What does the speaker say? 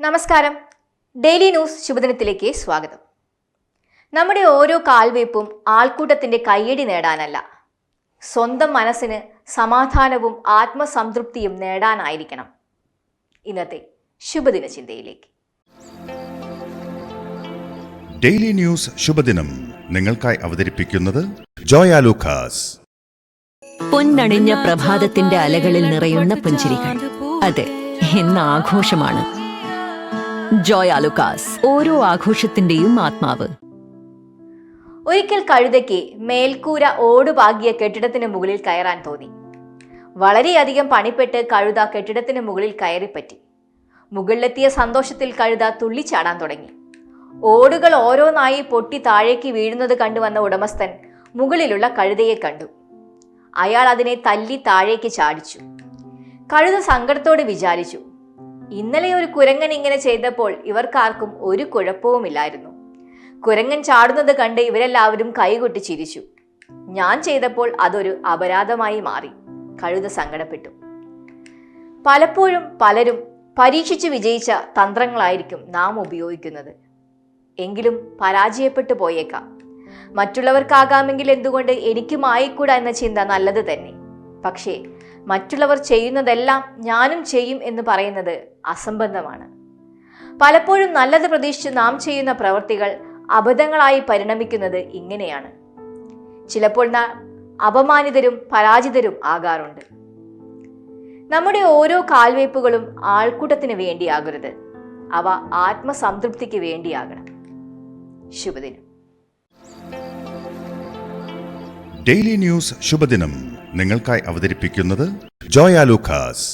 നമസ്കാരം. Daily news ശുഭദിനത്തിലേക്ക് സ്വാഗതം. നമ്മുടെ ഓരോ കാൽവയ്പും ആൾക്കൂട്ടത്തിന്റെ കയ്യടി നേടാനല്ല. സ്വന്തം മനസ്സിന് സമാധാനവും ആത്മസംതൃപ്തിയും നേടാനായിരിക്കണം ഇന്നത്തെ ശുഭദിന ചിന്തയിലേക്ക് ഡെയിലി ന്യൂസ് ശുഭദിനം നിങ്ങൾക്കായി അവതരിപ്പിക്കുന്നത് ജോയ ലൂക്കാസ്. പൊന്നണിഞ്ഞ പ്രഭാതത്തിന്റെ അലകളിൽ നിറയുന്ന പുഞ്ചിരികൾ. അതെ ഇന്ന് ആഘോഷമാണ് ജോയ് ആലുക്കാസ് ഓരോ ആഘോഷത്തിന്റെയും ആത്മാവ്. ഒരിക്കൽ കഴുതയ്ക്ക് മേൽക്കൂര ഓടുപാകിയ കെട്ടിടത്തിന് മുകളിൽ കയറാൻ തോന്നി. വളരെയധികം പണിപ്പെട്ട് കഴുത കെട്ടിടത്തിന് മുകളിൽ കയറിപ്പറ്റി. മുകളിലെത്തിയ സന്തോഷത്തിൽ കഴുത തുള്ളിച്ചാടാൻ തുടങ്ങി. ഓടുകൾ ഓരോന്നായി പൊട്ടി താഴേക്ക് വീഴുന്നത് കണ്ടുവന്ന ഉടമസ്ഥൻ മുകളിലുള്ള കഴുതയെ കണ്ടു. അയാൾ അതിനെ തല്ലി താഴേക്ക് ചാടിച്ചു. കഴുത സങ്കടത്തോടെ വിചാരിച്ചു ഇന്നലെ ഒരു കുരങ്ങൻ ഇങ്ങനെ ചെയ്തപ്പോൾ ഇവർക്കാർക്കും ഒരു കുഴപ്പവുമില്ലായിരുന്നു. കുരങ്ങൻ ചാടുന്നത് കണ്ട് ഇവരെല്ലാവരും കൈകൊട്ടി ചിരിച്ചു. ഞാൻ ചെയ്തപ്പോൾ അതൊരു അപരാധമായി മാറി. കഴുത സങ്കടപ്പെട്ടു. പലപ്പോഴും പലരും പരീക്ഷിച്ച് വിജയിച്ച തന്ത്രങ്ങളായിരിക്കും നാം ഉപയോഗിക്കുന്നത്. എങ്കിലും പരാജയപ്പെട്ടു പോയേക്കാം. മറ്റുള്ളവർക്കാകാമെങ്കിൽ എന്തുകൊണ്ട് എനിക്കും ആയിക്കൂടാ എന്ന ചിന്ത നല്ലത് തന്നെ. പക്ഷേ മറ്റുള്ളവർ ചെയ്യുന്നതെല്ലാം ഞാനും ചെയ്യും എന്ന് പറയുന്നത് അസംബന്ധമാണ്. പലപ്പോഴും നല്ലത് പ്രതീക്ഷിച്ച് നാം ചെയ്യുന്ന പ്രവൃത്തികൾ അബദ്ധങ്ങളായി പരിണമിക്കുന്നത് ഇങ്ങനെയാണ്. ചിലപ്പോൾ നാം അപമാനിതരും പരാജിതരും ആകാറുണ്ട്. നമ്മുടെ ഓരോ കാൽവയ്പ്പുകളും ആൾക്കൂട്ടത്തിന് വേണ്ടിയാകരുത്. അവ ആത്മസംതൃപ്തിക്ക് വേണ്ടിയാകണം. ശുഭദിനം. ഡെയിലി ന്യൂസ് ശുഭദിനം. നിങ്ങൾക്കായി അവതരിപ്പിക്കുന്നത് ജോയ ലൂക്കാസ്.